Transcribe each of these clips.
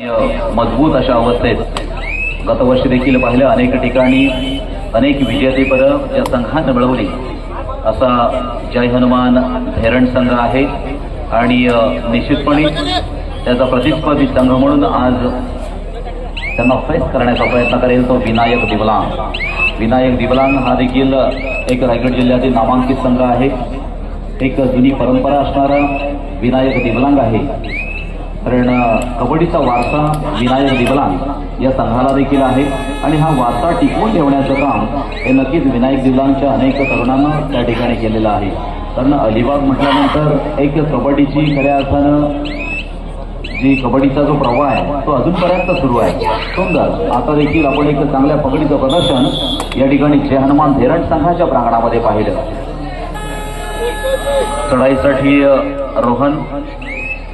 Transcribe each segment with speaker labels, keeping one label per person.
Speaker 1: मजबूत अशा अवस्थेत गतवर्षी देखील पाहिलं अनेक ठिकाणी अनेक विजेतेपदं या संघानं मिळवली. असा जय हनुमान धैरण संघ आहे आणि निश्चितपणे त्याचा प्रतिस्पर्धी संघ म्हणून आज त्यांना फेस करण्याचा प्रयत्न करेल तो विनायक दिवलांग विनायक दिवलांग हा देखील एक रायगड जिल्ह्यातील नामांकित संघ आहे. एक जुनी परंपरा असणारा विनायक दिवलांग आहे. कारण कबड्डीचा वारसा विनायक दिवलांग या संघाला देखील आहे. आणि हा वारसा टिकवून ठेवण्याचं काम हे नक्कीच विनायक दिवलांच्या अनेक तरुणांना त्या ठिकाणी केलेलं आहे. कारण अलिबाग म्हटल्यानंतर एक कबड्डीची खऱ्या अर्थानं जी कबड्डीचा जो प्रवाह आहे तो अजूनपर्यंत सुरू आहे. सुंदर. आता देखील आपण एक चांगल्या पकडीचं प्रदर्शन या ठिकाणी जय हनुमान धेरण संघाच्या प्रांगणामध्ये पाहिलं. चढाईसाठी रोहन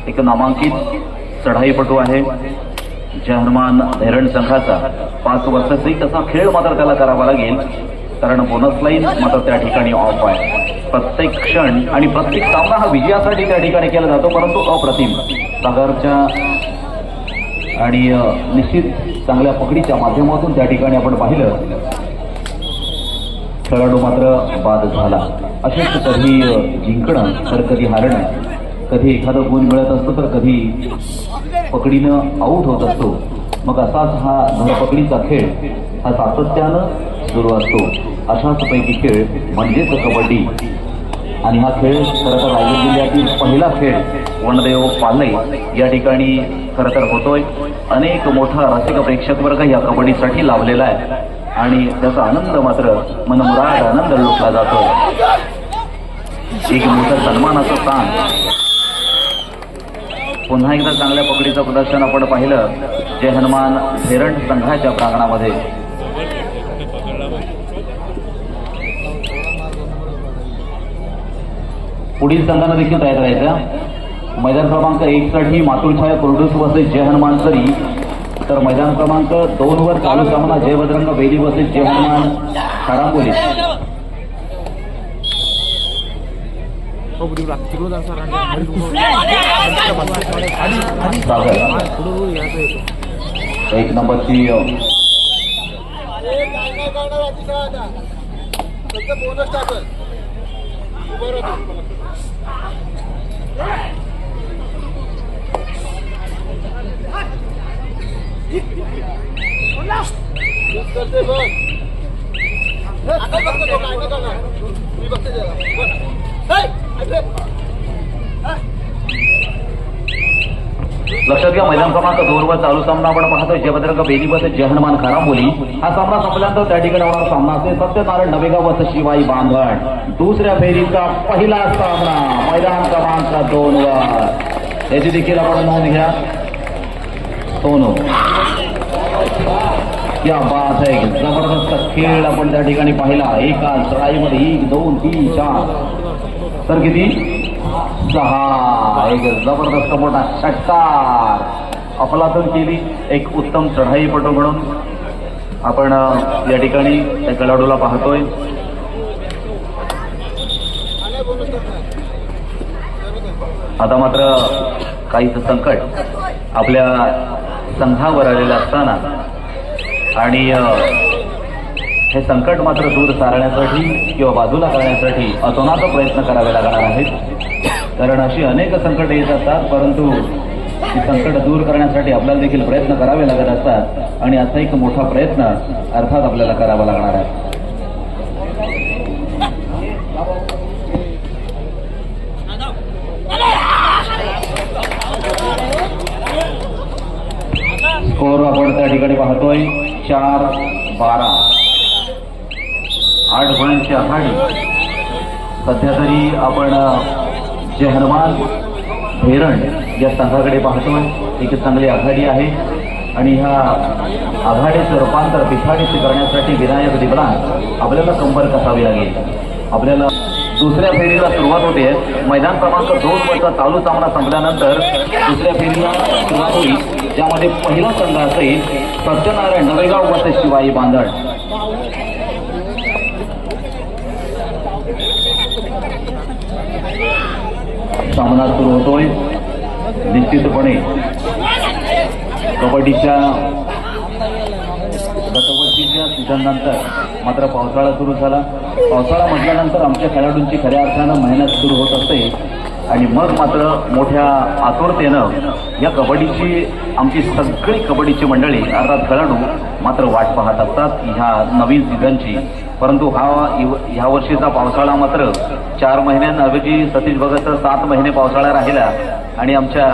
Speaker 1: एक नामांकित चढाईपटू आहे. जय हनुमान धैरण संघाचा पाच वर्षाचाही तसा खेळ मात्र त्याला करावा लागेल. कारण बोनस लाईन मात्र त्या ठिकाणी ऑफ आहे. प्रत्येक क्षण आणि प्रत्येक सामना हा विजयासाठी त्या ठिकाणी केला जातो परंतु अप्रतिम. सागरच्या आणि निश्चित चांगल्या पकडीच्या माध्यमातून त्या ठिकाणी आपण पाहिलं. खेळाडू मात्र बाद झाला. असेच कधी जिंकणं तर कधी हारणं. कधी एखादं गुण मिळत असतो तर कधी पकडीनं आऊट होत असतो. मग असाच हा धरपकडीचा खेळ हा सातत्यानं सुरू असतो. अशाच पैकी खेळ म्हणजेच कबड्डी. आणि हा खेळ खरं तर रायगड जिल्ह्यातील पहिला खेळ वनदेव पालय या ठिकाणी खरं तर होतोय. अनेक मोठा रसिक प्रेक्षक वर्ग या कबड्डीसाठी लाभलेला आहे. आणि त्याचा आनंद मात्र मनमुराद आनंद लुटला जातो. एक मोठं सन्मानाचं स्थान पुन्हा एकदा चांगल्या पकडीचं प्रदर्शन आपण पाहिलं जे हनुमान धेरण संघाच्या प्रांगणामध्ये. पुढील संघानं देखील तयार राहायचं. मैदान क्रमांक एक साठी मातुलछाया कुर्डूस वसे जय हनुमान सरी. तर मैदान क्रमांक दोन वर चालू सामना जय बजरंग बेली वसे जय हनुमान. खाडांबोली
Speaker 2: एक नंबरची करते बघ
Speaker 1: आता
Speaker 2: बघतो काय करणार
Speaker 1: मी बघते त्याला लक्षात घ्या मैदान क्रमांक दोन वर चालू सामना आपण पाहतो जयभद्रक बेली बस जय हा सामना संपल्यानंतर त्या ठिकाणी होणार सामना असेल सत्यनारायण नवेगाव बस शिवाई बांधण दुसऱ्या फेरीचा पहिला सामना मैदान क्रमांक दोन वर याची देखील आपण नोंद घ्या. सोनो. या बात आहे जबरदस्त खेळ आपण त्या ठिकाणी पाहिला. एका चढाईमध्ये एक दोन तीन चार. तर किती? सहा एक जबरदस्त मोठा षटकार. अफलातून केली एक उत्तम चढाईपटू म्हणून. आपण या ठिकाणी त्या खेळाडूला पाहतोय. आता मात्र काहीच संकट आपल्या संघावर आलेलं असताना आणि हे संकट मात्र दूर सारण्यासाठी किंवा बाजूला करण्यासाठी अतोनात प्रयत्न करावे लागणार आहेत. कारण अशी अनेक संकट येत असतात परंतु ती संकट दूर करण्यासाठी आपल्याला देखील प्रयत्न करावे लागत असतात आणि असा एक मोठा प्रयत्न अर्थात आपल्याला करावा लागणार आहे. स्कोर आपण त्या ठिकाणी पाहतोय. चार बारा. आठ गुणांची आघाडी. सध्या तरी आपण जे हनुमान धेरण या संघाकडे पाहतोय एक चांगली आघाडी आहे. आणि ह्या आघाडीचं रूपांतर पिछाडीत करण्यासाठी विनायक दिबलान आपल्याला संपर्क असावी लागेल. आपल्याला दुसऱ्या फेरीला सुरुवात होते. मैदान क्रमांक दोन वरचा चालू सामना संपल्यानंतर दुसऱ्या फेरीला सुरुवात होईल. ज्यामध्ये पहिला संघ असेल सत्यनारायण नवेगाव वसे शिवाई बांधण. सामना सुरू होतोय. निश्चितपणे कबड्डीच्या गतवर्षीच्या सीझननंतर मात्र पावसाळा सुरू झाला. पावसाळा म्हटल्यानंतर आमच्या खेळाडूंची खऱ्या अर्थानं मेहनत सुरू होत असते. आणि मग मात्र मोठ्या आतुरतेनं या कबड्डीची आमची सगळी कबड्डीची मंडळी अर्थात खेळाडू मात्र वाट पाहत असतात ह्या नवीन सीझनची परंतु हा इव- ह्या वर्षीचा पावसाळा मात्र चार महिन्यांऐवजी सतीश भगत सात महिने पावसाळा राहिला आणि आमच्या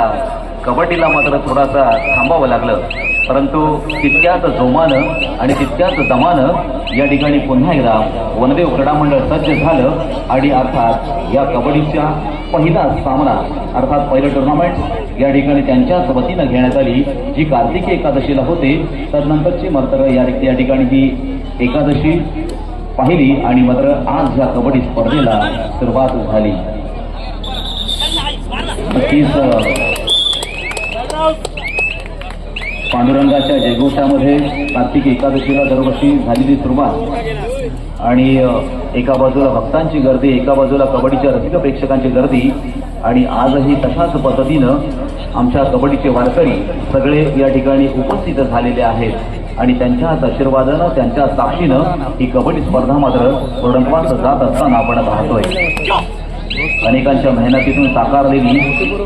Speaker 1: कबड्डीला मात्र थोडासा थांबावं लागलं. परंतु तितक्याच जोमानं आणि तितक्याच दमानं या ठिकाणी पुन्हा एकदा वनदेव क्रीडा मंडळ सज्ज झालं. आणि अर्थात या कबड्डीच्या पहिला सामना अर्थात पहिलं टुर्नामेंट या ठिकाणी त्यांच्याच वतीनं घेण्यात आली. जी कार्तिकी एकादशीला होते तदनंतरची मात्र या या ठिकाणी ही एकादशी पाहिली आणि मात्र आज या कबड्डी स्पर्धेला सुरुवात झाली. नक्कीच पांडुरंगाच्या जयघोषामध्ये कार्तिक एकादशीला दरवर्षी झालेली सुरुवात. आणि एका बाजूला भक्तांची गर्दी एका बाजूला कबड्डीच्या रसिक प्रेक्षकांची गर्दी. आणि आजही तशाच पद्धतीनं आमच्या कबड्डीचे वारकरी सगळे या ठिकाणी उपस्थित झालेले आहेत. आणि त्यांच्याच आशीर्वादानं त्यांच्या साक्षीनं ही कबड्डी स्पर्धा मात्र पूर्णत्वास जात असताना आपण पाहतोय. अनेकांच्या मेहनतीतून साकारलेली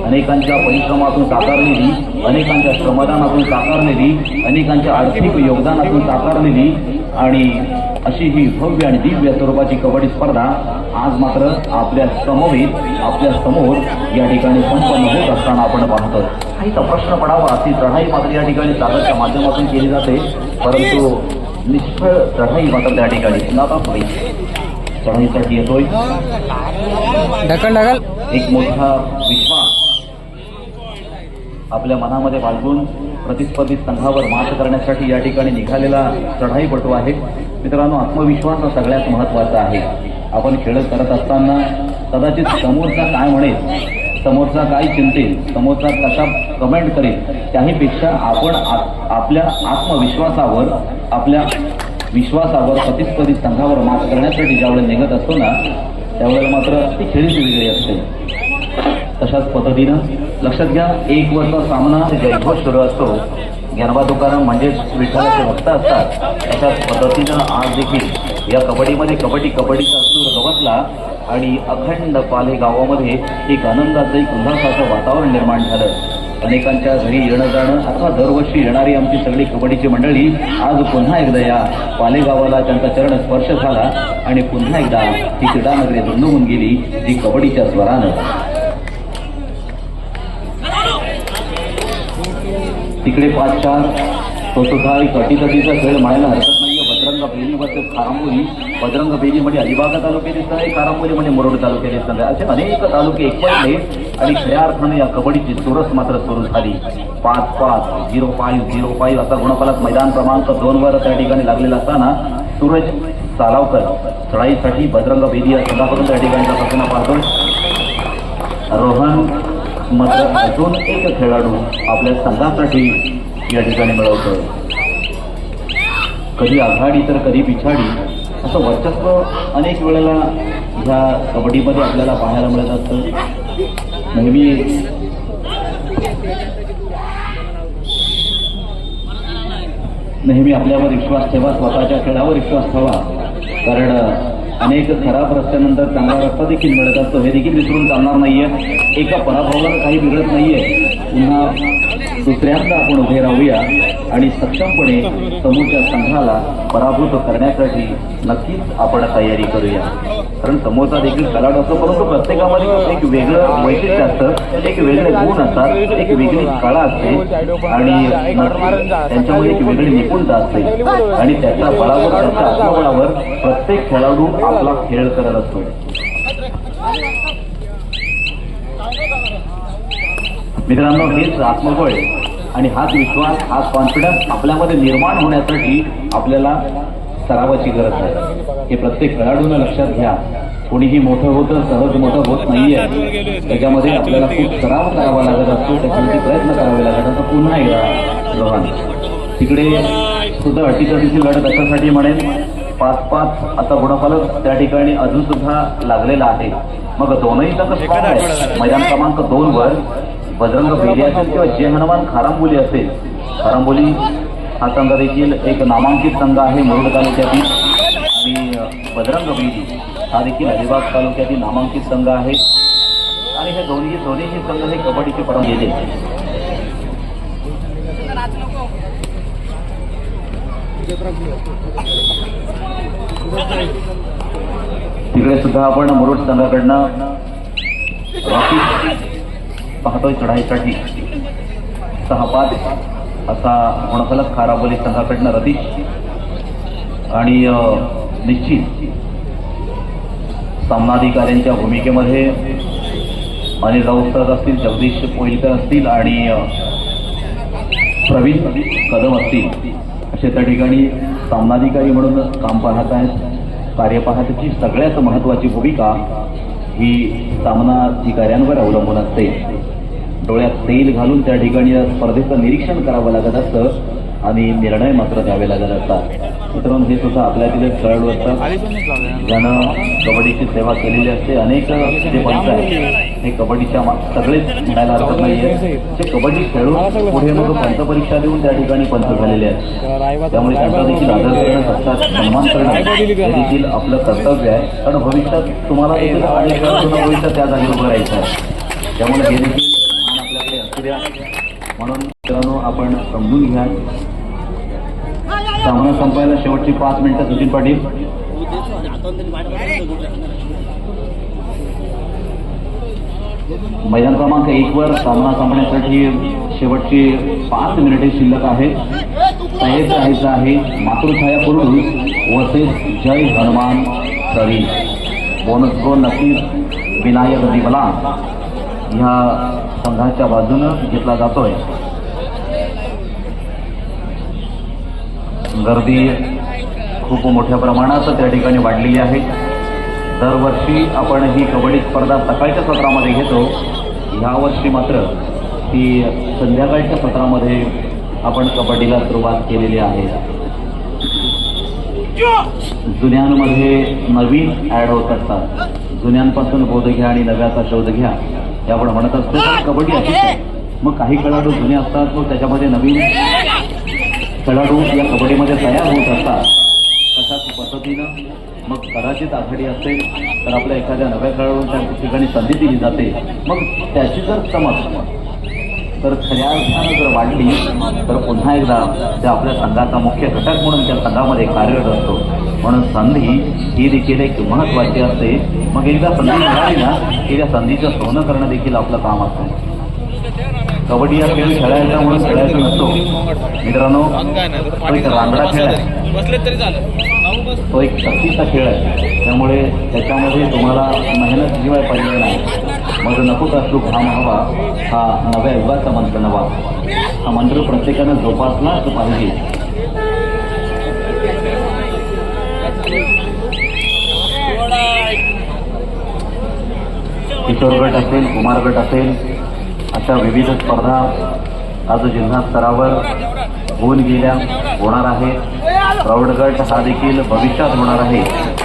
Speaker 1: अनेकांच्या परिश्रमातून साकारलेली अनेकांच्या श्रमदानातून साकारलेली अनेकांच्या आर्थिक योगदानातून साकारलेली आणि अशी ही भव्य आणि दिव्य स्वरूपाची कबड्डी स्पर्धा आज मात्र आपल्या समवेत आपल्यासमोर या ठिकाणी संपन्न होत असताना आपण पाहतो. काहीचा प्रश्न पडावा ती चढाई मात्र या ठिकाणी सागरच्या माध्यमातून केली जाते. परंतु निष्फळ चढाई मात्र त्या ठिकाणी चढाईसाठी येतोय.
Speaker 2: ढकल ढकल.
Speaker 1: एक मोठा विश्वास आपल्या मनामध्ये बाळगून प्रतिस्पर्धी संघावर मात करण्यासाठी या ठिकाणी निघालेला चढाईपटू आहे. मित्रांनो आत्मविश्वास हा सगळ्यात महत्त्वाचा आहे. आपण खेळ करत असताना कदाचित समोरचा काय म्हणेल समोरचा काय चिंतेल समोरचा कसा कमेंट करेल त्याहीपेक्षा आपण आपल्या आत्मविश्वासावर आपल्या विश्वासावर प्रतिस्पर्धी संघावर मात करण्यासाठी ज्यावेळेला निघत असतो ना त्यावेळेला मात्र ती खेळीच वेगळी असते. तशाच पद्धतीनं लक्षात घ्या एक वर्ष सामना जयघोष सुरू असतो. ज्ञानबा तुकाराम म्हणजेच विठ्ठलाचे भक्त असतात. अशाच पद्धतीनं आज देखील या कबड्डीमध्ये कबड्डी कबड्डीचा सूर गवसला आणि अखंड पाले गावामध्ये एक आनंदाचं एक उल्हासाचं वातावरण निर्माण झालं. अनेकांच्या घरी येणं जाणं अथवा दरवर्षी येणारी आमची सगळी कबड्डीची मंडळी आज पुन्हा एकदा या पालेगावाला त्यांचा चरण स्पर्श झाला आणि पुन्हा एकदा ही क्रीडानगरी नगरी गेली जी कबड्डीच्या स्वरानं. तिकडे पाच चार तो सुद्धा एक अटीतटीचा खेळ म्हणायला हरकत नाहीये. बजरंग बेली कारांबोली. खारांबोली बजरंग अलिबाग तालुक्यात दिसत आहे. कारांबोलीमध्ये म्हणजे मुरुड तालुक्यात दिसत आहे. असे अनेक तालुके एकवटले आणि खऱ्या अर्थानं या कबड्डीची चुरस मात्र सुरू झाली. पाच पाच झिरो फाईव्ह झिरो फाईव्ह असा गुणफलक मैदान क्रमांक दोनवर त्या ठिकाणी लागलेला असताना सूरज सालावकर चढाईसाठी बजरंग बेदी या संघाकडून त्या ठिकाणी प्रश्न पाहतो रोहन मात्र अजून एक खेळाडू आपल्या संघासाठी या ठिकाणी मिळवतो कधी आघाडी तर कधी पिछाडी असं वर्चस्व अनेक वेळेला ह्या कबड्डीमध्ये आपल्याला पाहायला मिळत असतं. नेहमी नेहमी आपल्यावर विश्वास ठेवा स्वतःच्या खेळावर विश्वास ठेवा. कारण अनेक खराब रस्त्यानंतर चांगला रस्ता देखील मिळत असतो. हे देखील विसरून चालणार नाहीये. एका पराभवाला काही बिघडत नाहीये. पुन्हा दुसऱ्यांदा आपण उभे राहूया आणि सक्षमपणे समोरच्या संघाला पराभूत करण्यासाठी नक्कीच आपण तयारी करूया. कारण समोरचा देखील कलाड असतो परंतु प्रत्येकामध्ये एक वेगळं वैशिष्ट्य असतं. एक वेगळे गुण असतात एक वेगळी कला असते आणि त्यांच्यामध्ये एक वेगळी निपुणता असते. आणि त्याच्या बळावर त्याच्या आत्मबळावर प्रत्येक खेळाडू आपला खेळ करत असतो. मित्रांनो हेच आत्मबळ आणि हाच विश्वास हाच कॉन्फिडन्स आपल्यामध्ये निर्माण होण्यासाठी आपल्याला सरावाची गरज आहे. हे प्रत्येक खेळाडूनं लक्षात घ्या. कोणीही मोठं होतं सहज मोठं होत नाहीये. त्याच्यामध्ये आपल्याला खूप सराव करावा लागत असतो त्याच्यासाठी प्रयत्न करावे लागत असतो पुन्हा एकदा रोहन तिकडे सुद्धा अटीतटीची लढत अशासाठी म्हणेन. पाच पाच आता गुणफलक त्या ठिकाणी अजून सुद्धा लागलेला आहे. मग दोनही तसं मैदान क्रमांक दोन वर बजरंग बेली असेल किंवा जय हनुमान खारांबुली असेल करंबोली हा संघ देखील एक नामांकित संघ आहे मुरुड तालुक्यातील. आणि बजरंग भेरी हा देखील अलिबाग तालुक्यातील नामांकित संघ आहे. आणि हे दोन्ही दोन्हीही संघ हे कबड्डीचे परम गेले. तिकडे सुद्धा आपण मुरुड संघाकडनं पाहतोय चढाईसाठी. सहा पाच असा गुणफलक खाराबोली संघाकडनं रतीश आणि निश्चित सामनाधिकाऱ्यांच्या भूमिकेमध्ये अनिल राऊत असतील जगदीश पोईलकर असतील आणि प्रवीण कदम असतील असे त्या ठिकाणी सामनाधिकारी म्हणून काम पाहत आहेत. कार्य पाहण्याची सगळ्यात महत्त्वाची भूमिका ही सामनाधिकाऱ्यांवर अवलंबून असते. डोळ्यात तेल घालून त्या ठिकाणी या स्पर्धेचं निरीक्षण करावं लागत असतं आणि निर्णय मात्र द्यावे लागत असतात. मित्रांनो हे सुद्धा आपल्यातील एक खेळाडू असतात. ज्यानं कबड्डीची सेवा केलेली असते. अनेक जे पंच आहेत हे कबड्डीच्या सगळेच म्हणायला हरकत नाहीये ते कबड्डी खेळून पुढे मग पंच परीक्षा देऊन त्या ठिकाणी पंच झालेले आहेत. त्यामुळे त्यांचा देखील आदर करणं सत्ता सन्मान करणं हे देखील आपलं कर्तव्य आहे. कारण भविष्यात तुम्हाला देखील अनेक भविष्यात त्या जागेवर उभं राहायचं आहे. त्यामुळे हे देखील आपल्याकडे असू द्या. म्हणून मित्रांनो आपण समजून घ्या सामना संपायला शेवटची पाच मिनिटं सचिन पाटील. मैदान क्रमांक एक वर सामना संपण्यासाठी शेवटची पाच मिनिटे शिल्लक आहेत तयार राहायचं आहे. मातृछाया पुरुष वसेस जय हनुमान सरी बोनस गो नक्कीच विनायक दिवला. ह्या संघाच्या बाजूनं घेतला जातोय. गर्दी खूप मोठ्या प्रमाणात त्या ठिकाणी वाढलेली आहे. दरवर्षी आपण ही कबड्डी स्पर्धा सकाळच्या सत्रामध्ये घेतो. ह्यावर्षी मात्र ती संध्याकाळच्या सत्रामध्ये आपण कबड्डीला सुरुवात केलेली आहे. जुन्यांमध्ये नवीन ऍड होत असतात. जुन्यांपासून बोध घ्या आणि नव्याचा शोध घ्या. आपण म्हणत असतो कबड्डी अशीच आहे. मग काही खेळाडू जुने असतात मग त्याच्यामध्ये नवीन खेळाडू या कबड्डीमध्ये तयार होत असतात. तशाच पद्धतीनं मग कदाचित आघाडी असेल तर आपल्या एखाद्या नव्या खेळाडूंच्या ठिकाणी संधी दिली जाते. मग त्याची जर चमक तर खऱ्या अर्थानं जर वाढली तर पुन्हा एकदा त्या आपल्या संघाचा मुख्य घटक म्हणून त्या संघामध्ये कार्यरत असतो. म्हणून संधी ही देखील एक महत्वाची असते. मग एकदा संधी मिळाली ना की त्या संधीचं सोनं करणं देखील आपलं काम असतं. कबड्डी हा खेळ खेळायचा म्हणून खेळायचा नसतो. मित्रांनो तो एक रांगडा खेळ आहे. तो एक शक्तीचा खेळ आहे. त्यामुळे त्याच्यामध्ये तुम्हाला मेहनत शिवाय पाहिजे नाही. मग नकोच असलो घाम हवा? हा नव्या युगाचा मंत्र नवा. हा मंत्र प्रत्येकानं जोपासलाच पाहिजे. किशोरगट असेल कुमार गट असेल अशा विविध स्पर्धा आज जिल्हा स्तरावर होऊन गेल्या होणार आहे प्रौढगट हा देखील भविष्यात होणार आहे.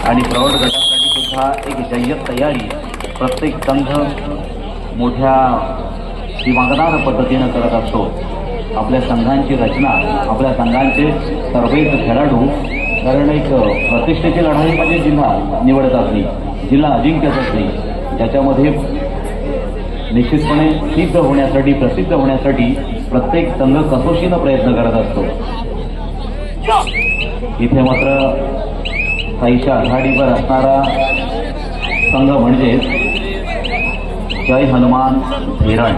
Speaker 1: आणि प्रौढ गटासाठी सुद्धा एक जय्यत तयारी प्रत्येक संघ मोठ्या दिमागदार पद्धतीनं करत असतो. आपल्या संघांची रचना आपल्या संघांचे सर्वैत खेळाडू कारण एक प्रतिष्ठेची लढाई म्हणजे जिल्हा निवडत असली जिल्हा अजिंक्यच असली ज्याच्यामध्ये निश्चितपणे सिद्ध होण्यासाठी प्रसिद्ध होण्यासाठी प्रत्येक संघ कसोशीनं प्रयत्न करत असतो. इथे मात्र साईच्या आघाडीवर असणारा संघ म्हणजेच जय हनुमान हिरण.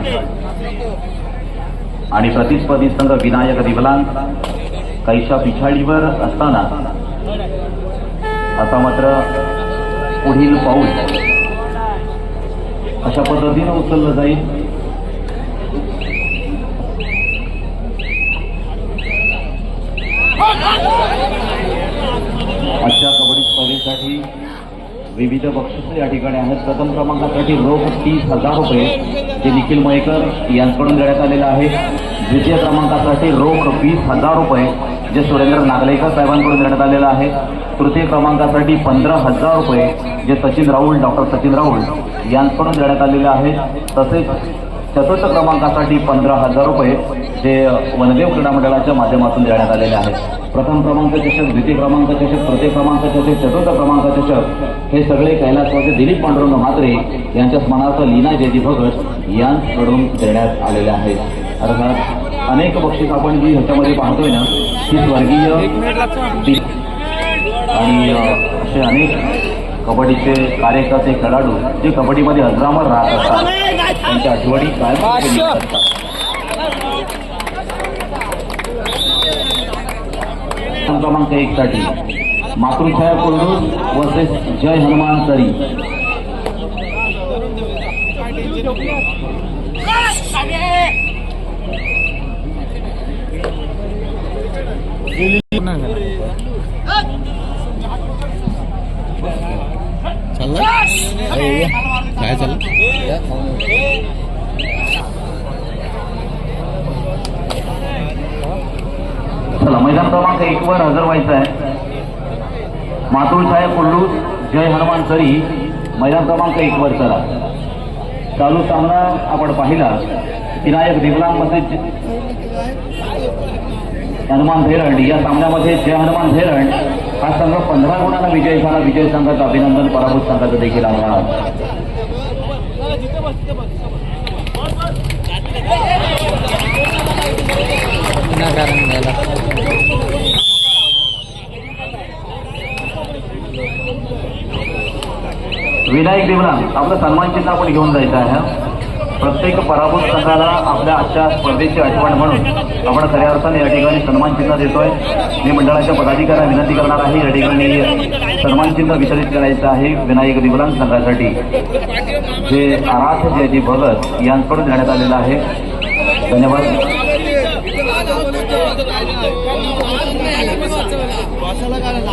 Speaker 1: आणि प्रतिस्पर्धी संघ विनायक दिवलांग काहीशा पिछाडीवर असताना आता मात्र पुढील पाऊल. अशा पद्धतीनं उचललं जाईल आजच्या कबड्डी स्पर्धेसाठी विविध बक्षिसं या ठिकाणी आहेत. प्रथम क्रमांकासाठी रोख तीस हजार रुपये जे निखिल मयेकर यांच्याकडून देण्यात आलेलं आहे. द्वितीय क्रमांकासाठी रोख वीस हजार रुपये जे सुरेंद्र नागलेकर साहेबांकडून देण्यात आलेलं आहे. तृतीय क्रमांकासाठी पंधरा हजार रुपये जे सचिन राऊळ डॉक्टर सचिन राऊळ यांच्याकडून देण्यात आलेले आहे तसेच चतुर्थ क्रमांकासाठी पंधरा हजार रुपये जे वनदेव क्रीडा मंडळाच्या माध्यमातून देण्यात आलेले आहेत. प्रथम क्रमांक चषक द्वितीय क्रमांक चषक तृतीय क्रमांक चषक चतुर्थ क्रमांक चषक हे सगळे कैलासवासी दिलीप पांडुरंग म्हात्रे यांच्या स्मरणार्थ लीना जयजी भगत यांकडून देण्यात आलेले आहेत. अर्थात अनेक बक्षीस आपण जी ह्याच्यामध्ये पाहतोय ना ती स्वर्गीय आणि असे अनेक कबड्डीचे कार्यकर्ते खेळाडू जे कबड्डीमध्ये अजरामर राहत असतात त्यांच्या आठवणी काय क्रमांक एक साठी मातृछाया कोल्डूस वर्सेस जय हनुमान तरी
Speaker 3: काय चाललं
Speaker 1: महिला क्रमांक एक वर हजर व्हायचं आहे. मातृछाया कोल्डूस जय हनुमान सरी महिला क्रमांक एक वर चला. चालू सामना आपण पाहिला. विनायक दिवलांमध्ये हनुमान धेरण या सामन्यामध्ये जय हनुमान धेरंड. हा संघ पंधरा गुणांना विजय झाला. विजय संघाचं अभिनंदन पराभूत संघाचं देखील आभार
Speaker 3: विनाकारण झाला
Speaker 1: विनायक देवला आपलं सन्मान चिन्ह आपण घेऊन जायचं आहे. प्रत्येक पराभूत संघाला आपल्या आजच्या स्पर्धेची आठवण म्हणून आपण खऱ्या अर्थाने या ठिकाणी सन्मान चिन्ह देतोय. मी मंडळाच्या पदाधिकाऱ्यांना विनंती करणार आहे या ठिकाणी सन्मान चिन्ह वितरित करायचं आहे विनायक दिवलांग संघासाठी. जे आराध जयजी भगत यांकडून देण्यात आलेलं आहे. धन्यवाद.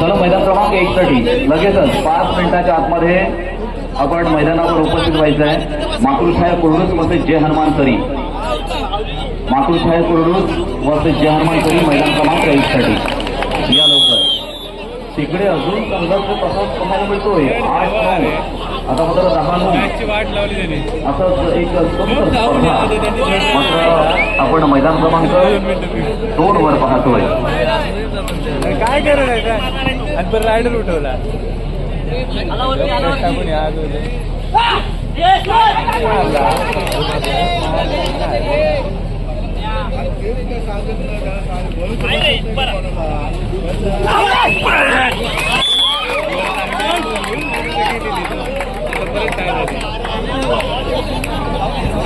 Speaker 1: चला मैदान क्रमांक एक साठी लगेचच पाच मिनिटाच्या आतमध्ये आपण मैदानावर उपस्थित व्हायचं आहे मातृछाया कोरडूस वसे जय हनुमान तरी. मातृछाया कोरडूस वसे जय हनुमान तरी मैदान क्रमांक एक साठी या लवकर. तिकडे अजून संघर्ष तसाच पाहायला मिळतोय. आठ नऊ. आता मात्र दहा नऊ.
Speaker 2: वाट लावली
Speaker 1: असंच एक सुंदर स्पर्धा. मात्र आपण मैदान क्रमांक दोन वर पाहतोय.
Speaker 2: काय करत आहे? रायडर उठवला.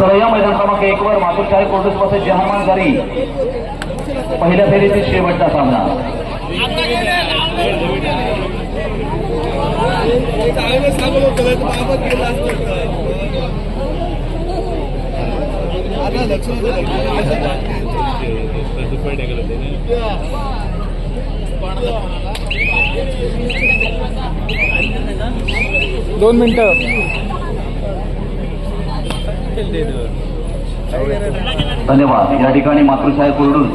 Speaker 1: तर या मैदान क्रमांक एक वर मातुरशाही कोर्टसपासून जहामान झाली पहिल्या फेरीतील शेवटचा सामना.
Speaker 2: दोन मिनटं.
Speaker 1: धन्यवाद. या ठिकाणी मातृसाहेब कुरडून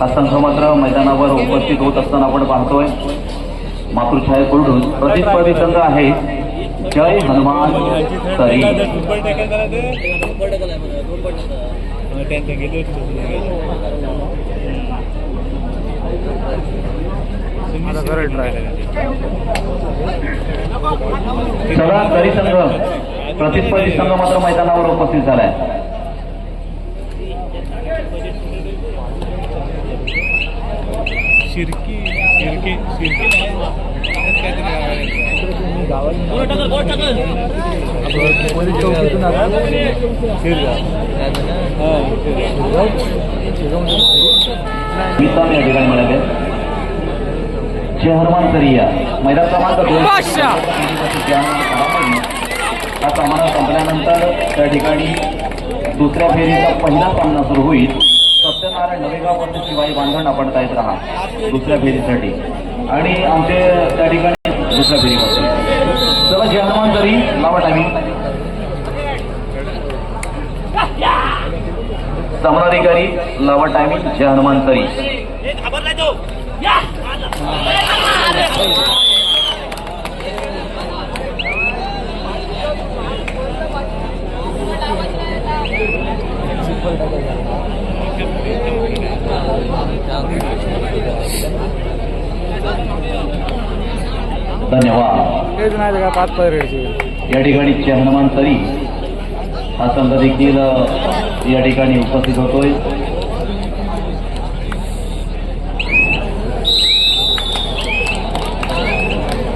Speaker 1: हा संघ मात्र मैदानावर उपस्थित होत असताना आपण पाहतोय. मातृछाया कोरडून प्रतिस्पर्धी संघ आहे. जय हनुमान तरी सगळा तरी संघ प्रतिस्पर्धी संघ मात्र मैदानावर उपस्थित झालाय
Speaker 2: शिरकी शिरकी
Speaker 1: या ठिकाणी जय हनुमान तरिया मैदान क्रमांक दोन हा सामना संपल्यानंतर त्या ठिकाणी दुसऱ्या फेरीचा पहिला सामना सुरू होईल. सत्यनारायण नवेगाव शिवाई बांधण आपण तयार राहा दुसऱ्या फेरीसाठी. आणि आमचे त्या ठिकाणी दुसऱ्या फेरीपासून चला जे हनुमान तरी लावा टायमिंग समराधिकारी लावा टायमिंग जे हनुमान तरी. धन्यवाद. या ठिकाणी हनुमान तरी हा संघ देखील या ठिकाणी उपस्थित होतोय.